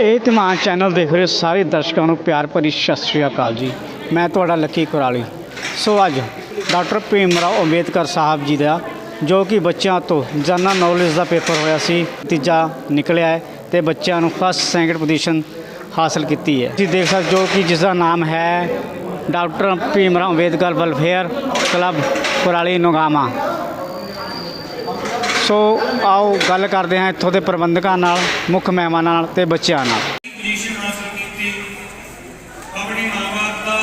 ਇਹ ਧਮਾਨ ਚੈਨਲ ਦੇਖ ਰਹੇ ਸਾਰੇ ਦਰਸ਼ਕਾਂ ਨੂੰ ਪਿਆਰ ਭਰੀ ਸਤਿ ਸ਼੍ਰੀ ਅਕਾਲ ਜੀ। ਮੈਂ ਤੁਹਾਡਾ ਲੱਕੀ ਕੁਰਾਲੀ। ਸੋ ਅੱਜ ਡਾਕਟਰ ਭੀਮ ਰਾਓ ਅੰਬੇਦਕਰ ਸਾਹਿਬ ਜੀ ਦਾ, ਜੋ ਕਿ ਬੱਚਿਆਂ ਤੋਂ ਜਨਰਲ ਨੌਲੇਜ ਦਾ ਪੇਪਰ ਹੋਇਆ ਸੀ, ਨਤੀਜਾ ਨਿਕਲਿਆ ਹੈ ਤੇ ਬੱਚਿਆਂ ਨੂੰ ਫਸਟ ਸੈਕਿੰਡ ਪੋਜੀਸ਼ਨ ਹਾਸਲ ਕੀਤੀ ਹੈ। ਤੁਸੀਂ ਦੇਖ ਸਕਦੇ ਹੋ ਕਿ ਜਿਸ ਦਾ ਨਾਮ ਹੈ doctor Bhim Rao Ambedkar welfare club Kurali Nogama. So ਆਓ ਗੱਲ ਕਰਦੇ ਹਾਂ ਇੱਥੋਂ ਦੇ ਪ੍ਰਬੰਧਕਾਂ ਨਾਲ, ਮੁੱਖ ਮਹਿਮਾਨਾਂ ਨਾਲ ਤੇ ਬੱਚਿਆਂ ਨਾਲ। ਪੋਜੀਸ਼ਨ ਹਾਸਲ ਕੀਤੀ ਆਪਣੀ ਮਾਂ-ਬਾਪ ਦਾ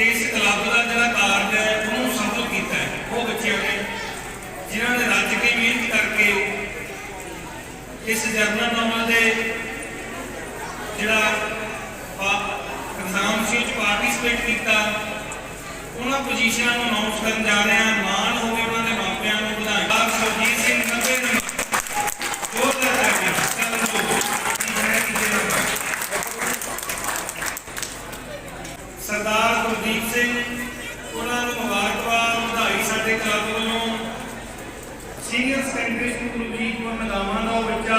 ਇਸ ਕਲੱਬ ਦਾ ਜਿਹੜਾ ਕਾਰਜ ਹੈ, ਉਹਨੂੰ ਸਫਲ ਕੀਤਾ ਹੈ। ਉਹ ਬੱਚਿਆਂ ਨੇ, ਜਿਨ੍ਹਾਂ ਨੇ ਰੱਜ ਕੇ ਮਿਹਨਤ ਕਰਕੇ ਇਸ ਜਰਨਲ ਦੇ ਜਿਹੜਾ ਐਗਜ਼ਾਮ ਸੀ 'ਚ ਪਾਰਟਿਸਿਪੇਟ ਕੀਤਾ, ਉਹਨਾਂ ਪੋਜੀਸ਼ਨਾਂ ਨੂੰ ਅਨਾਉਂਸ ਕਰਨ ਜਾ ਰਹੇ ਹਾਂ। ਮਾਣ ਹੋਵੇ ਉਹਨਾਂ ਦੇ ਮਾਪਿਆਂ ਨੂੰ ਵਧਾਈ ਆਪ ਸਰਜੀਤ ਸਿੰਘ 90 ਨੰਬਰ ਜੋਰਦਾਰ ਤਾੜੀਆਂ ਚੱਲਣ ਤੋਂ ਸਰਦਾਰ ਗੁਰਦੀਪ ਸਿੰਘ ਉਹਨਾਂ ਨੂੰ ਮੁਬਾਰਕਬਾਦ ਵਧਾਈ ਸਾਡੇ ਕਲੱਬ ਵੱਲੋਂ senior secondary school Jitpur Nagawan ਦਾ ਉਹ ਬੱਚਾ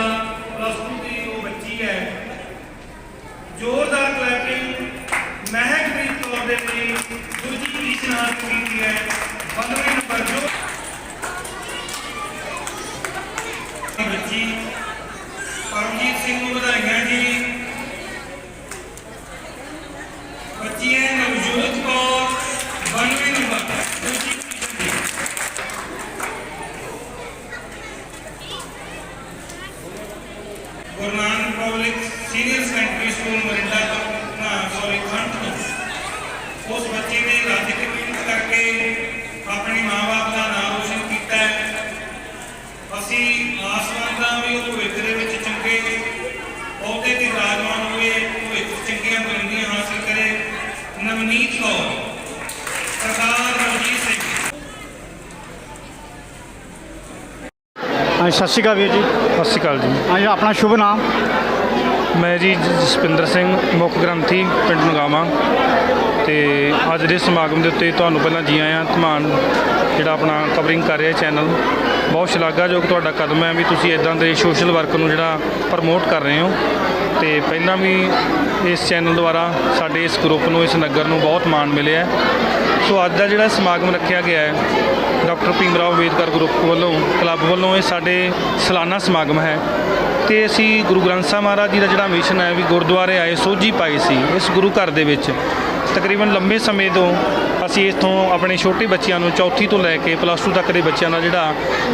ਪਲੱਸ 2 ਦੀ ਉਹ ਬੱਚੀ ਹੈ। ਜ਼ੋਰਦਾਰ ਕਲੈਪਿੰਗ ਮਹਿਕਪ੍ਰੀਤ ਕੌਰ ਦੇ ਲਈ ਦੂਜੀ ਪੋਜੀਸ਼ਨ ਕੀਤੀ ਹੈ। 92 ਨੰਬਰ ਜੋ ਬੱਚੀ ਪਰਮਜੀਤ ਸਿੰਘ ਨੂੰ ਵਧਾਈਆਂ ਜੀ ਬੱਚੀ ਹੈ ਨਵਜੋਤ ਕੌਰ 92 ਨੰਬਰ ਦੂਜੀ ਪੋਜੀਸ਼ਨ ਤੇ Guru Nanak public senior secondary school Morinda ਤੋਂ ਨਾ ਸੌਰੀ ਖੰਡ ਤੋਂ ਉਸ ਬੱਚੇ ਨੇ ਰੱਜ ਕੇ ਮਿਹਨਤ ਕਰਕੇ ਆਪਣੀ ਮਾਂ-ਬਾਪ ਦਾ ਨਾਮ ਰੋਸ਼ਨ ਕੀਤਾ ਹੈ। ਅਸੀਂ ਆਸਮਾਨ ਦਾ ਵੀ ਉਹ ਭਵਿੱਖ ਦੇ ਵਿੱਚ ਚੰਗੇ ਬਹੁਤੇ ਦੀ ਰਾਜਮਾਨ ਹੋਏ ਭਵਿੱਖ ਚੰਗੀਆਂ ਬੁਲੰਦੀਆਂ ਹਾਸਲ ਕਰੇ। ਨਵਨੀਤ ਕੌਰ ਸਰਦਾਰ ਰਣਜੀਤ ਸਿੰਘ। ਸਤਿ ਸ਼੍ਰੀ ਅਕਾਲ ਵੀਰ ਜੀ। ਸਤਿ ਸ਼੍ਰੀ ਅਕਾਲ ਜੀ। ਹਾਂਜੀ ਆਪਣਾ ਸ਼ੁਭ ਨਾਮ? ਮੈਂ ਜੀ ਜਸਪਿੰਦਰ ਸਿੰਘ, ਮੁੱਖ ਗ੍ਰੰਥੀ ਪਿੰਡ ਨਗਾਵਾਂ। ਤੇ ਅੱਜ ਦੇ ਸਮਾਗਮ ਦੇ ਉੱਤੇ ਤੁਹਾਨੂੰ ਪਹਿਲਾਂ ਜੀ ਆਇਆਂ, ਧਮਾਨ ਜਿਹੜਾ ਆਪਣਾ ਕਵਰਿੰਗ ਕਰ ਰਿਹਾ ਚੈਨਲ ਬਹੁਤ ਸ਼ਲਾਘਾਯੋਗ ਤੁਹਾਡਾ ਕਦਮ ਹੈ ਵੀ ਤੁਸੀਂ ਇਦਾਂ ਦੇ ਸੋਸ਼ਲ ਵਰਕ ਨੂੰ ਜਿਹੜਾ ਪ੍ਰਮੋਟ ਕਰ ਰਹੇ ਹੋ। ਤੇ ਪਹਿਲਾਂ ਵੀ ਇਸ ਚੈਨਲ ਦੁਆਰਾ ਸਾਡੇ ਇਸ ਗਰੁੱਪ ਨੂੰ, ਇਸ ਨਗਰ ਨੂੰ ਬਹੁਤ ਮਾਣ ਮਿਲਿਆ ਸੋ ਅੱਜ ਦਾ ਜਿਹੜਾ ਸਮਾਗਮ ਰੱਖਿਆ ਗਿਆ ਹੈ, ਡਾਕਟਰ ਭੀਮ ਰਾਓ ਅੰਬੇਦਕਰ ਗਰੁੱਪ ਵੱਲੋਂ ਕਲੱਬ ਵੱਲੋਂ ਇਹ ਸਾਡੇ ਸਾਲਾਨਾ ਸਮਾਗਮ ਹੈ। ਤੇ ਅਸੀਂ ਗੁਰੂ ਗ੍ਰੰਥ ਸਾਹਿਬ ਮਹਾਰਾਜ ਜੀ ਦਾ ਜਿਹੜਾ ਮਿਸ਼ਨ ਹੈ ਵੀ ਗੁਰਦੁਆਰੇ ਆਏ, ਸੋਝੀ ਪਾਈ ਸੀ ਇਸ ਗੁਰੂ ਘਰ ਦੇ ਵਿੱਚ। ਤਕਰੀਬਨ ਲੰਬੇ ਸਮੇਂ ਤੋਂ ਅਸੀਂ ਇੱਥੋਂ ਆਪਣੇ ਛੋਟੇ ਬੱਚਿਆਂ ਨੂੰ ਚੌਥੀ ਤੋਂ ਲੈ ਕੇ ਪਲੱਸ 2 ਤੱਕ ਦੇ ਬੱਚਿਆਂ ਦਾ ਜਿਹੜਾ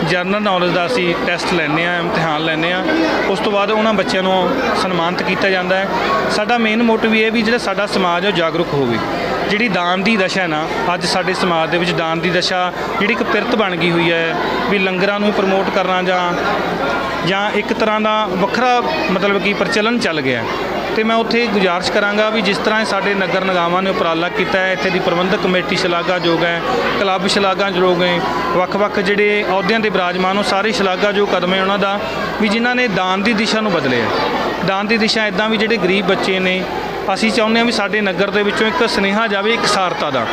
ਜਰਨਲ ਨੌਲੇਜ ਦਾ ਅਸੀਂ ਟੈਸਟ ਲੈਂਦੇ ਆ ਇਮਤਿਹਾਨ ਲੈਂਦੇ ਆ ਉਸ ਤੋਂ ਬਾਅਦ ਉਹਨਾਂ ਬੱਚਿਆਂ ਨੂੰ ਸਨਮਾਨਿਤ ਕੀਤਾ ਜਾਂਦਾ ਹੈ। ਸਾਡਾ ਮੇਨ ਮੋਟਿਵ ਇਹ ਹੈ ਵੀ ਜਿਹੜਾ ਸਾਡਾ ਸਮਾਜ ਹੈ ਉਹ ਜਾਗਰੂਕ ਹੋਵੇ। ਜਿਹੜੀ ਦਾਨ ਦੀ ਦਸ਼ਾ ਹੈ ਨਾ, ਅੱਜ ਸਾਡੇ ਸਮਾਜ ਦੇ ਵਿੱਚ ਦਾਨ ਦੀ ਦਸ਼ਾ ਜਿਹੜੀ ਇੱਕ ਪਿਰਤ ਬਣ ਗਈ ਹੋਈ ਹੈ ਵੀ ਲੰਗਰਾਂ ਨੂੰ ਪ੍ਰਮੋਟ ਕਰਨਾ ਜਾਂ ਜਾਂ ਇੱਕ ਤਰ੍ਹਾਂ ਦਾ ਵੱਖਰਾ ਮਤਲਬ ਕਿ ਪ੍ਰਚਲਨ ਚੱਲ ਗਿਆ। ਤੇ ਮੈਂ ਉੱਥੇ ਗੁਜ਼ਾਰਿਸ਼ ਕਰਾਂਗਾ ਵੀ ਜਿਸ ਤਰ੍ਹਾਂ ਸਾਡੇ ਨਗਰ ਨਿਗਾਮਾਂ ਨੇ ਉਪਰਾਲਾ ਕੀਤਾ ਹੈ, ਇੱਥੇ ਦੀ ਪ੍ਰਬੰਧਕ ਕਮੇਟੀ ਸ਼ਲਾਘਾਯੋਗ ਹੈ, ਕਲੱਬ ਸ਼ਲਾਘਾਯੋਗ ਹੈ ਵੱਖ-ਵੱਖ ਜਿਹੜੇ ਅਹੁਦਿਆਂ ਦੇ ਬਿਰਾਜਮਾਨ ਉਹ ਸਾਰੇ ਸ਼ਲਾਘਾਯੋਗ ਕਦਮ ਹੈ ਉਹਨਾਂ ਦਾ, ਵੀ ਜਿਨ੍ਹਾਂ ਨੇ ਦਾਨ ਦੀ ਦਿਸ਼ਾ ਨੂੰ ਬਦਲਿਆ ਦਾਨ ਦੀ ਦਿਸ਼ਾ ਇਦਾਂ ਵੀ ਜਿਹੜੇ ਗਰੀਬ ਬੱਚੇ ਨੇ, ਅਸੀਂ ਚਾਹੁੰਦੇ ਹਾਂ ਵੀ ਸਾਡੇ ਨਗਰ ਦੇ ਵਿੱਚੋਂ ਇੱਕ ਸੁਨੇਹਾ ਜਾਵੇ, ਇੱਕ ਸਾਰਤਾ ਦਾ,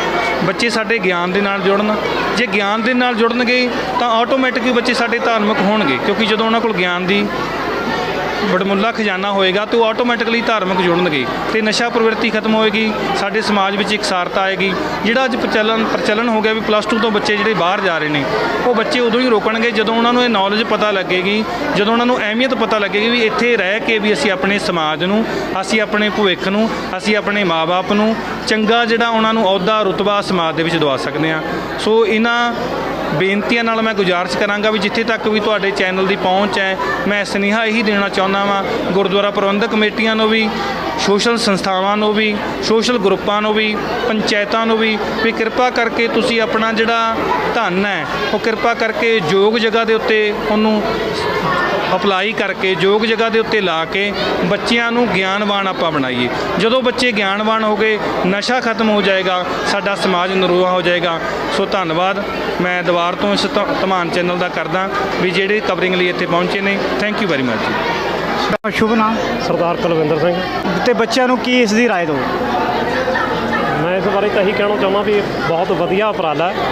ਬੱਚੇ ਸਾਡੇ ਗਿਆਨ ਦੇ ਨਾਲ ਜੁੜਨ। ਜੇ ਗਿਆਨ ਦੇ ਨਾਲ ਜੁੜਨਗੇ, ਤਾਂ ਆਟੋਮੈਟਿਕਲੀ ਬੱਚੇ ਸਾਡੇ ਧਾਰਮਿਕ ਹੋਣਗੇ, ਕਿਉਂਕਿ ਜਦੋਂ ਉਹਨਾਂ ਕੋਲ ਗਿਆਨ ਦੀ ਬੜਮੁੱਲਾ ਖਜ਼ਾਨਾ ਹੋਏਗਾ, ਤਾਂ ਉਹ ਆਟੋਮੈਟਿਕਲੀ ਧਾਰਮਿਕ ਜੁੜਨਗੇ। ਤੇ ਨਸ਼ਾ ਪ੍ਰਵਿਰਤੀ ਖਤਮ ਹੋਏਗੀ, ਸਾਡੇ ਸਮਾਜ ਵਿੱਚ ਇਕਸਾਰਤਾ ਆਏਗੀ। ਜਿਹੜਾ ਅੱਜ ਪ੍ਰਚਲਨ ਪ੍ਰਚਲਨ ਹੋ ਗਿਆ ਵੀ ਪਲੱਸ 2 ਤੋਂ ਬੱਚੇ ਜਿਹੜੇ ਬਾਹਰ ਜਾ ਰਹੇ ਨੇ, ਉਹ ਬੱਚੇ ਉਦੋਂ ਹੀ ਰੋਕਣਗੇ ਜਦੋਂ ਉਹਨਾਂ ਨੂੰ ਇਹ ਨੌਲੇਜ ਪਤਾ ਲੱਗੇਗੀ, ਜਦੋਂ ਉਹਨਾਂ ਨੂੰ ਅਹਿਮੀਅਤ ਪਤਾ ਲੱਗੇਗੀ ਵੀ ਇੱਥੇ ਰਹਿ ਕੇ ਵੀ ਅਸੀਂ ਆਪਣੇ ਸਮਾਜ ਨੂੰ, ਅਸੀਂ ਆਪਣੇ ਭਵਿੱਖ ਨੂੰ, ਅਸੀਂ ਆਪਣੇ ਮਾਪੇ ਨੂੰ ਚੰਗਾ ਜਿਹੜਾ ਉਹਨਾਂ ਨੂੰ ਅਹੁਦਾ, ਰੁਤਬਾ ਸਮਾਜ ਦੇ ਵਿੱਚ ਦਵਾ ਸਕਦੇ ਹਾਂ। ਸੋ ਇਹਨਾਂ ਬੇਨਤੀਆਂ ਨਾਲ ਮੈਂ ਗੁਜ਼ਾਰਿਸ਼ ਕਰਾਂਗਾ ਵੀ ਜਿੱਥੇ ਤੱਕ ਵੀ ਤੁਹਾਡੇ ਚੈਨਲ ਦੀ ਪਹੁੰਚ ਹੈ, ਮੈਂ ਸੁਨੇਹਾ ਇਹੀ ਦੇਣਾ ਚਾਹੁੰਦਾ ਵਾਂ, ਗੁਰਦੁਆਰਾ ਪ੍ਰਬੰਧਕ ਕਮੇਟੀਆਂ ਨੂੰ ਵੀ ਸੋਸ਼ਲ ਸੰਸਥਾਵਾਂ ਨੂੰ ਵੀ, ਸੋਸ਼ਲ ਗਰੁੱਪਾਂ ਨੂੰ ਵੀ, ਪੰਚਾਇਤਾਂ ਨੂੰ ਵੀ ਵੀ ਕਿਰਪਾ ਕਰਕੇ ਤੁਸੀਂ ਆਪਣਾ ਜਿਹੜਾ ਧਨ ਹੈ, ਉਹ ਕਿਰਪਾ ਕਰਕੇ ਯੋਗ ਜਗ੍ਹਾ ਦੇ ਉੱਤੇ ਉਹਨੂੰ ਅਪਲਾਈ ਕਰਕੇ, ਯੋਗ ਜਗ੍ਹਾ ਦੇ ਉੱਤੇ ਲਾ ਕੇ ਬੱਚਿਆਂ ਨੂੰ ਗਿਆਨਵਾਨ ਆਪਾਂ ਬਣਾਈਏ। ਜਦੋਂ ਬੱਚੇ ਗਿਆਨਵਾਨ ਹੋ ਗਏ, ਨਸ਼ਾ ਖਤਮ ਹੋ ਜਾਏਗਾ, ਸਾਡਾ ਸਮਾਜ ਨਰੋਆ ਹੋ ਜਾਏਗਾ। ਸੋ ਧੰਨਵਾਦ। ਮੈਂ ਦੁਬਾਰ ਤੋਂ ਇਸ ਧਮਾਨ ਚੈਨਲ ਦਾ ਕਰਦਾ, ਵੀ ਜਿਹੜੇ ਕਵਰਿੰਗ ਲਈ ਇੱਥੇ ਪਹੁੰਚੇ ਨੇ। ਥੈਂਕ ਯੂ ਵੈਰੀ ਮਚ ਜੀ ਸ਼ੁਭ ਨਾਮ? ਸਰਦਾਰ ਕੁਲਵਿੰਦਰ ਸਿੰਘ। ਤੇ ਬੱਚਿਆਂ ਨੂੰ ਕੀ ਇਸ ਦੀ ਰਾਏ ਦਿਓ? ਮੈਂ ਇਸ ਬਾਰੇ ਤਾਂ ਇਹੀ ਕਹਿਣਾ ਚਾਹੁੰਦਾ ਵੀ ਇਹ ਬਹੁਤ ਵਧੀਆ ਉਪਰਾਲਾ ਹੈ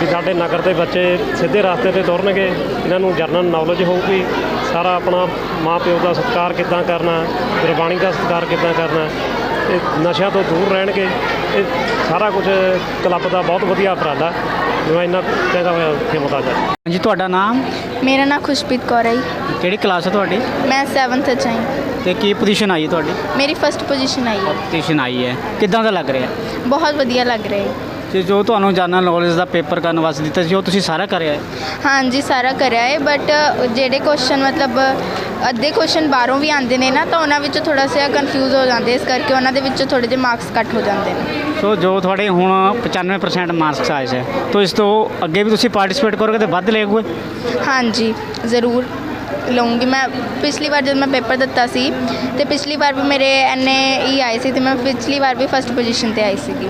ਵੀ ਸਾਡੇ ਨਗਰ ਦੇ ਬੱਚੇ ਸਿੱਧੇ ਰਸਤੇ ਤੇ ਤੁਰਨਗੇ ਇਹਨਾਂ ਨੂੰ ਜਰਨਲ ਨੌਲੇਜ ਹੋਊਗੀ ਸਾਰਾ ਆਪਣਾ ਮਾਂ ਪਿਓ ਦਾ ਸਤਿਕਾਰ ਕਿੱਦਾਂ ਕਰਨਾ ਗੁਰਬਾਣੀ ਦਾ ਸਤਿਕਾਰ ਕਿੱਦਾਂ ਕਰਨਾ ਤੇ ਨਸ਼ਿਆਂ ਤੋਂ ਦੂਰ ਰਹਿਣਗੇ ਇਹ ਸਾਰਾ ਕੁਝ ਕਲੱਬ ਦਾ ਬਹੁਤ ਵਧੀਆ ਉਪਰਾਲਾ ਮੈਂ ਇੰਨਾ ਕਹਿੰਦਾ ਹੋਇਆ ਮੁਕਾ ਜਾ ਹਾਂਜੀ ਤੁਹਾਡਾ ਨਾਮ? ਮੇਰਾ ਨਾਮ ਖੁਸ਼ਪ੍ਰੀਤ ਕੌਰ ਹੈ ਜੀ। ਕਿਹੜੀ ਕਲਾਸ ਹੈ ਤੁਹਾਡੀ? ਮੈਂ 7th ਚ ਆਈ ਤੇ ਕੀ ਪੋਜੀਸ਼ਨ ਆਈ ਹੈ ਤੁਹਾਡੀ? ਮੇਰੀ ਫਸਟ ਪੋਜੀਸ਼ਨ ਆਈ ਹੈ। ਪੋਜੀਸ਼ਨ ਆਈ ਹੈ। ਕਿੱਦਾਂ ਦਾ ਲੱਗ ਰਿਹਾ? ਬਹੁਤ ਵਧੀਆ ਲੱਗ ਰਿਹਾ ਹੈ। ਤੇ ਜੋ ਤੁਹਾਨੂੰ ਜਨਰਲ ਨੌਲੇਜ ਦਾ ਪੇਪਰ ਕਰਨ ਵਾਸਤੇ ਦਿੱਤਾ ਸੀ ਉਹ ਤੁਸੀਂ ਸਾਰਾ ਕਰਿਆ ਹੈ? ਹਾਂਜੀ ਸਾਰਾ ਕਰਿਆ ਹੈ ਬਟ ਜਿਹੜੇ ਕੁਐਸਚਨ ਮਤਲਬ ਅੱਧੇ ਕੁਐਸਚਨ ਬਾਹਰੋਂ ਵੀ ਆਉਂਦੇ ਨੇ ਨਾ ਤਾਂ ਉਹਨਾਂ ਵਿੱਚ ਥੋੜਾ ਜਿਹਾ ਕਨਫਿਊਜ਼ ਹੋ ਜਾਂਦੇ ਇਸ ਕਰਕੇ ਉਹਨਾਂ ਦੇ ਵਿੱਚੋਂ ਥੋੜੇ ਜਿਹੇ ਮਾਰਕਸ ਕੱਟ ਹੋ ਜਾਂਦੇ ਨੇ। ਸੋ ਜੋ ਤੁਹਾਡੇ ਹੁਣ 95% ਮਾਰਕਸ ਆਏ ਹੈ ਤਾਂ ਇਸ ਤੋਂ ਅੱਗੇ ਵੀ ਤੁਸੀਂ ਪਾਰਟਿਸਿਪੇਟ ਕਰੋਗੇ ਤੇ ਵੱਧ ਲੇਗੋਗੇ ਹਾਂਜੀ, ਜ਼ਰੂਰ ਲਊਂਗੀ। ਮੈਂ ਪਿਛਲੀ ਵਾਰ ਜਦ ਮੈਂ ਪੇਪਰ ਦਿੱਤਾ ਸੀ, ਤੇ ਪਿਛਲੀ ਵਾਰ ਵੀ ਮੇਰੇ ਐਨੇ ਹੀ ਆਏ ਸੀ, ਤੇ ਮੈਂ ਪਿਛਲੀ ਵਾਰ ਵੀ ਫਸਟ ਪੋਜੀਸ਼ਨ ਤੇ ਆਈ ਸੀਗੀ।